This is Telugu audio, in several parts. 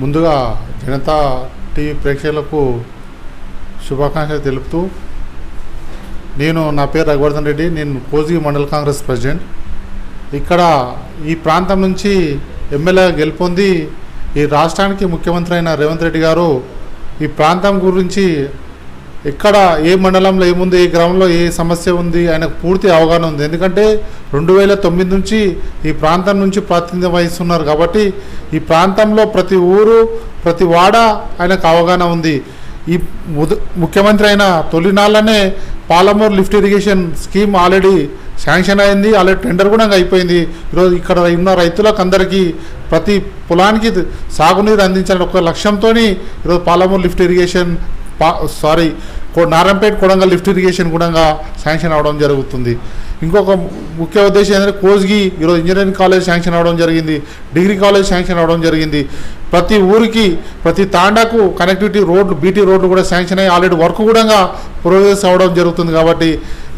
ముందుగా జనతా టీవీ ప్రేక్షకులకు శుభాకాంక్షలు తెలుపుతూ నేను నా పేరు రఘువర్ధన్ రెడ్డి నేను కోజీ మండల కాంగ్రెస్ ప్రెసిడెంట్. ఇక్కడ ఈ ప్రాంతం నుంచి ఎమ్మెల్యే గెలుపొంది ఈ రాష్ట్రానికి ముఖ్యమంత్రి అయిన రేవంత్ రెడ్డి గారు ఈ ప్రాంతం గురించి ఎక్కడ ఏ మండలంలో ఏముంది ఏ గ్రామంలో ఏ సమస్య ఉంది ఆయనకు పూర్తి అవగాహన ఉంది. ఎందుకంటే రెండు వేల తొమ్మిది నుంచి ఈ ప్రాంతం నుంచి ప్రాతినిధ్యం వహిస్తున్నారు కాబట్టి ఈ ప్రాంతంలో ప్రతి ఊరు ప్రతి వాడ ఆయనకు అవగాహన ఉంది. ఈ ముఖ్యమంత్రి అయిన తొలినాళ్ళనే Palamuru lift irrigation scheme already sanction అయింది ఆల్రెడీ టెండర్ కూడా అయిపోయింది. ఈరోజు ఇక్కడ ఉన్న రైతులకు అందరికీ ప్రతి పొలానికి సాగునీరు అందించాలని ఒక లక్ష్యంతో ఈరోజు Palamuru lift irrigation sorry Narayanpet Kodangal lift irrigation కూడా శాంక్షన్ అవడం జరుగుతుంది. ఇంకొక ముఖ్య ఉద్దేశం ఏంటంటే కోజ్గి ఈరోజు ఇంజనీరింగ్ కాలేజ్ శాంక్షన్ అవడం జరిగింది డిగ్రీ కాలేజ్ శాంక్షన్ అవడం జరిగింది. ప్రతి ఊరికి ప్రతి తాండాకు కనెక్టివిటీ రోడ్లు బీటీ రోడ్లు కూడా శాంక్షన్ అయ్యి ఆల్రెడీ వర్క్ కూడా ప్రోగ్రెస్ అవ్వడం జరుగుతుంది కాబట్టి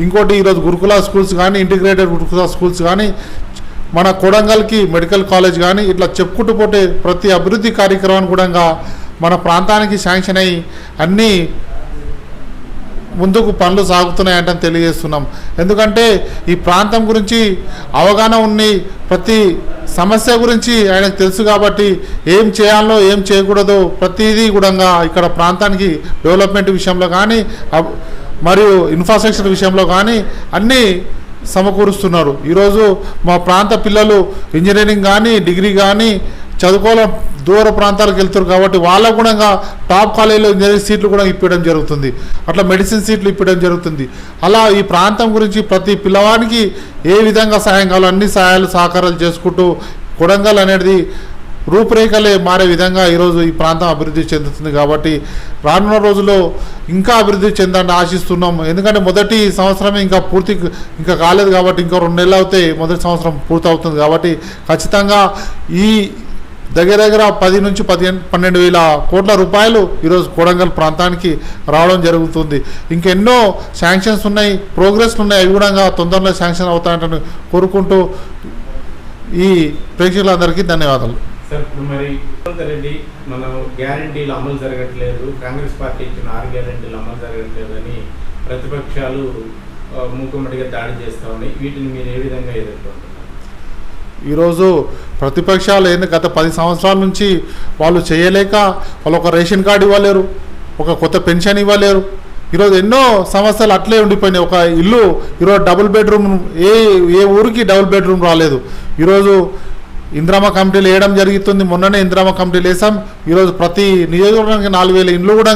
ఇంకోటి ఈరోజు గురుకుల స్కూల్స్ కానీ ఇంటిగ్రేటెడ్ గురుకుల స్కూల్స్ కానీ మన కొడంగల్కి మెడికల్ కాలేజ్ కానీ ఇట్లా చెప్పుకుంటూ పోతే ప్రతి అభివృద్ధి కార్యక్రమాన్ని కూడా మన ప్రాంతానికి శాంక్షన్ అయ్యి అన్నీ ముందుకు పనులు సాగుతున్నాయంటని తెలియజేస్తున్నాం. ఎందుకంటే ఈ ప్రాంతం గురించి అవగాహన ఉన్ని ప్రతి సమస్య గురించి ఆయనకు తెలుసు కాబట్టి ఏం చేయాలో ఏం చేయకూడదో ప్రతిదీ కూడా ఇక్కడ ప్రాంతానికి డెవలప్మెంట్ విషయంలో కానీ మరియు ఇన్ఫ్రాస్ట్రక్చర్ విషయంలో కానీ అన్నీ సమకూరుస్తున్నారు. ఈరోజు మా ప్రాంత పిల్లలు ఇంజనీరింగ్ కానీ డిగ్రీ కానీ చదువుకోవడం దూర ప్రాంతాలకు వెళ్తారు కాబట్టి వాళ్ళకు కూడా టాప్ కాలేజీలో ఇంజనీరింగ్ సీట్లు కూడా ఇప్పించడం జరుగుతుంది. అట్లా మెడిసిన్ సీట్లు ఇప్పించడం జరుగుతుంది. అలా ఈ ప్రాంతం గురించి ప్రతి పిల్లవానికి ఏ విధంగా సహాయం కావాలో అన్ని సహాయాలు సహకారాలు చేసుకుంటూ కొడంగల్ అనేది రూపురేఖలే మారే విధంగా ఈరోజు ఈ ప్రాంతం అభివృద్ధి చెందుతుంది కాబట్టి రానున్న రోజుల్లో ఇంకా అభివృద్ధి చెందాలని ఆశిస్తున్నాం. ఎందుకంటే మొదటి సంవత్సరమే ఇంకా పూర్తి ఇంకా కాలేదు కాబట్టి ఇంకా రెండు నెలలు అవుతే మొదటి సంవత్సరం పూర్తవుతుంది కాబట్టి ఖచ్చితంగా ఈ దగ్గర దగ్గర పది నుంచి పదిహేను పన్నెండు వేల కోట్ల రూపాయలు ఈరోజు కొడంగల్ ప్రాంతానికి రావడం జరుగుతుంది. ఇంకెన్నో శాంక్షన్స్ ఉన్నాయి ప్రోగ్రెస్లు ఉన్నాయి అవి కూడా తొందరలో శాంక్షన్ అవుతాయంటని కోరుకుంటూ ఈ ప్రేక్షకులందరికీ ధన్యవాదాలు. సార్ ఇప్పుడు మరి రేవంత్ రెడ్డి మనం గ్యారంటీలు అమలు జరగట్లేదు కాంగ్రెస్ పార్టీ ఇచ్చిన ఆరు గ్యారంటీలు అమలు జరగట్లేదు అని ప్రతిపక్షాలు ఆ, మూకుమ్మడిగా దాడి చేస్తా ఉన్నాయి. వీటిని మీరు ఏ విధంగా ఎదుర్కొంటారు? ఈరోజు ప్రతిపక్షాలు ఏంది? గత పది సంవత్సరాల నుంచి వాళ్ళు చేయలేక వాళ్ళు ఒక రేషన్ కార్డు ఇవ్వలేరు ఒక కొత్త పెన్షన్ ఇవ్వలేరు. ఈరోజు ఎన్నో సమస్యలు అట్లే ఉండిపోయినాయి. ఒక ఇల్లు ఈరోజు డబుల్ బెడ్రూమ్ ఏ ఏ ఊరికి డబుల్ బెడ్రూమ్ రాలేదు. ఈరోజు ఇంద్రామ కమిటీలు వేయడం జరుగుతుంది. మొన్ననే ఇంద్రామ కమిటీలు వేసాం ఈరోజు ప్రతి నియోజకవర్గానికి నాలుగు వేల ఇండ్లు కూడా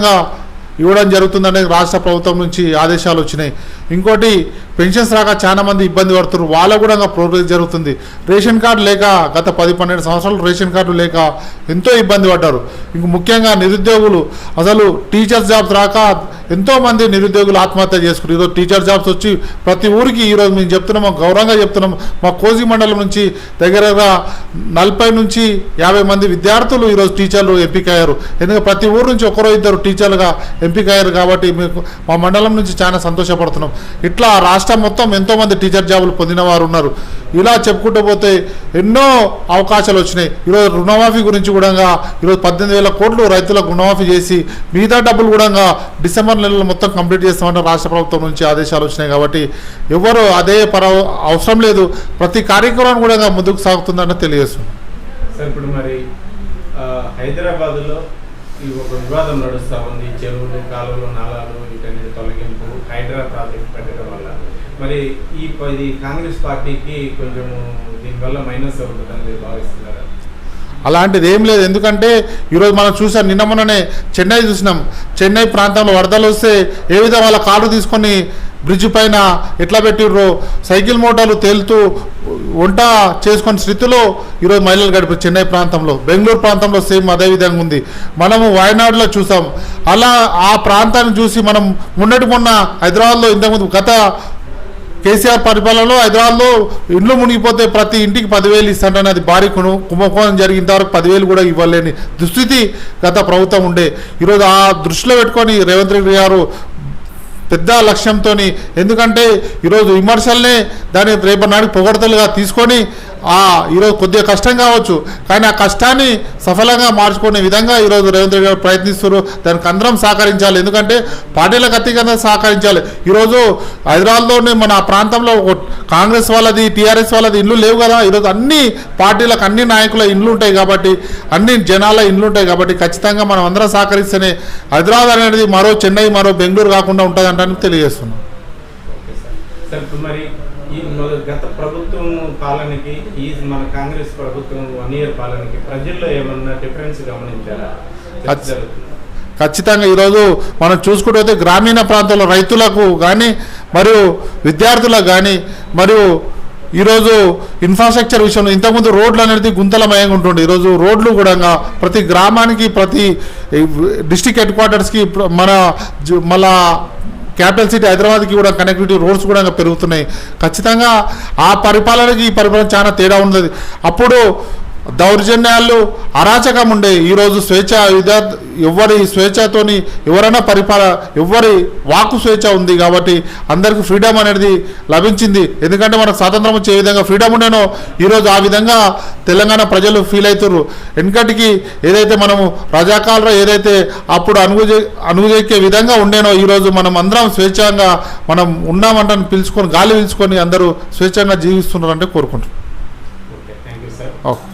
ఇవ్వడం జరుగుతుందనే రాష్ట్ర ప్రభుత్వం నుంచి ఆదేశాలు వచ్చినాయి. ఇంకోటి పెన్షన్స్ రాక చాలా మంది ఇబ్బంది పడుతున్నారు. వాళ్ళకు కూడా ప్రోగ్రెస్ జరుగుతుంది. రేషన్ కార్డు లేక గత పది పన్నెండు సంవత్సరాలు రేషన్ కార్డు లేక ఎంతో ఇబ్బంది పడ్డారు. ఇంక ముఖ్యంగా నిరుద్యోగులు అసలు టీచర్స్ జాబ్స్ రాక ఎంతో మంది నిరుద్యోగులు ఆత్మహత్య చేసుకున్నారు. ఈరోజు టీచర్ జాబ్స్ వచ్చి ప్రతి ఊరికి ఈరోజు మేము చెప్తున్నాం గౌరవంగా చెప్తున్నాం. మా కోజీ మండలం నుంచి దగ్గరగా నలభై నుంచి యాభై మంది విద్యార్థులు ఈరోజు టీచర్లు ఎంపికయ్యారు. ఎందుకంటే ప్రతి ఊరు నుంచి ఒకరో ఇద్దరు టీచర్లుగా ఎంపికయ్యారు కాబట్టి మీకు మా మండలం నుంచి చాలా సంతోషపడుతున్నాం. ఇట్లా రాష్ట్రం రాష్ట్రం మొత్తం ఎంతోమంది టీచర్ జాబులు పొందిన వారు ఉన్నారు. ఇలా చెప్పుకుంటూ పోతే ఎన్నో అవకాశాలు వచ్చినాయి. ఈరోజు రుణమాఫీ గురించి కూడా ఈరోజు పద్దెనిమిది వేల కోట్లు రైతులకు రుణమాఫీ చేసి మిగతా డబ్బులు కూడా డిసెంబర్ నెలలో మొత్తం కంప్లీట్ చేస్తామంటే రాష్ట్ర ప్రభుత్వం నుంచి ఆదేశాలు వచ్చినాయి కాబట్టి ఎవరు అదే పర అవసరం లేదు. ప్రతి కార్యక్రమం కూడా ముందుకు సాగుతుందని తెలియజేస్తుంది సార్ ఇప్పుడు మరి హైదరాబాద్లో ఈ ఒక వివాదం నడుస్తూ ఉంది. చెరువులు కాలువలు నాలాలు వీటన్నిటి తొలగింపు హైడ్రా ప్రాజెక్ట్ పెట్టడం వల్ల. మరి ఈ ప- ఇది కాంగ్రెస్ పార్టీకి కొంచెం దీనివల్ల మైనస్ అవుతుందని మీరు భావిస్తున్నారా? అలాంటిది ఏం లేదు. ఎందుకంటే ఈరోజు మనం చూసాం నిన్న మొన్ననే చెన్నై చూసినాం. చెన్నై ప్రాంతంలో వరదలు వస్తే ఏ విధంగా వాళ్ళ కారు తీసుకొని బ్రిడ్జ్ పైన ఎట్లా పెట్టిర్రో సైకిల్ మోటార్లు తేలుతూ వంట చేసుకున్న స్థితిలో ఈరోజు మహిళలు గడిపారు చెన్నై ప్రాంతంలో. బెంగళూరు ప్రాంతంలో సేమ్ అదే విధంగా ఉంది. మనము వాయనాడులో చూసాం. అలా ఆ ప్రాంతాన్ని చూసి మనం మొన్నటి మొన్న హైదరాబాద్లో ఇంతకుముందు గత కేసీఆర్ పరిపాలనలో హైదరాబాద్లో ఇండ్లు మునిగిపోతే ప్రతి ఇంటికి పదివేలు ఇస్తాడని అది భారీ కుంభకోణం జరిగిన వరకు పదివేలు కూడా ఇవ్వలేని దుస్థితి గత ప్రభుత్వం ఉండే. ఈరోజు ఆ దృష్టిలో పెట్టుకొని రేవంత్ రెడ్డి గారు పెద్ద లక్ష్యంతో ఎందుకంటే ఈరోజు విమర్శలనే దాన్ని రేపటి నాడు పొగడతలుగా తీసుకొని ఈరోజు కొద్దిగా కష్టం కావచ్చు. కానీ ఆ కష్టాన్ని సఫలంగా మార్చుకునే విధంగా ఈరోజు రేవంత్ రెడ్డి గారు ప్రయత్నిస్తున్నారు. దానికి అందరం సహకరించాలి. ఎందుకంటే పార్టీలకు అతీతంగా సహకరించాలి. ఈరోజు హైదరాబాద్లోనే మన ప్రాంతంలో కాంగ్రెస్ వాళ్ళది టీఆర్ఎస్ వాళ్ళది ఇండ్లు లేవు కదా. ఈరోజు అన్ని పార్టీలకు అన్ని నాయకుల ఇండ్లు ఉంటాయి కాబట్టి అన్ని జనాల ఇండ్లు ఉంటాయి కాబట్టి ఖచ్చితంగా మనం అందరం సహకరిస్తేనే హైదరాబాద్ అనేది మరో చెన్నై మరో బెంగళూరు కాకుండా ఉంటుందంటానికి తెలియజేస్తున్నాం. ఈ గత ప్రభుత్వం పాలనకి ఈ మన కాంగ్రెస్ ప్రభుత్వం వన్ ఇయర్ పాలనకి ప్రజల్లో ఏమన్నా డిఫరెన్స్ గమనించారా? ఖచ్చితంగా ఈరోజు మనం చూసుకుంటే గ్రామీణ ప్రాంతాల్లో రైతులకు కానీ మరియు విద్యార్థులకు కానీ మరియు ఈరోజు ఇన్ఫ్రాస్ట్రక్చర్ విషయంలో ఇంతకుముందు రోడ్లు అనేది గుంతలమయంగా ఉంటుండే. ఈరోజు రోడ్లు కూడా ప్రతి గ్రామానికి ప్రతి డిస్టిక్ హెడ్ క్వార్టర్స్కి మన జు- మళ్ళా క్యాపిటల్ సిటీ హైదరాబాద్కి కూడా కనెక్టివిటీ రోడ్స్ కూడా పెరుగుతున్నాయి. ఖచ్చితంగా ఆ పరిపాలనకి ఈ పరిపాలన చాలా తేడా ఉన్నది. అప్పుడు దౌర్జన్యాలు అరాచకం ఉండే ఈరోజు స్వేచ్ఛ విద్యార్థి ఎవరి స్వేచ్ఛతోని ఎవరైనా పరిపాలన ఎవరి వాకు స్వేచ్ఛ ఉంది కాబట్టి అందరికీ ఫ్రీడమ్ అనేది లభించింది. ఎందుకంటే మనకు స్వాతంత్రం వచ్చే విధంగా ఫ్రీడమ్ ఉండేనో ఈరోజు ఆ విధంగా తెలంగాణ ప్రజలు ఫీల్ అవుతారు వెనకటికి ఏదైతే మనము రజాకాలంలో ఏదైతే అప్పుడు అనుగు అనుగుజెక్కే విధంగా ఉండేనో ఈరోజు మనం అందరం స్వేచ్ఛంగా మనం ఉన్నామంటే పిలుచుకొని గాలి పీల్చుకొని అందరూ స్వేచ్ఛంగా జీవిస్తున్నారంటే కోరుకుంటున్నాం. ఓకే.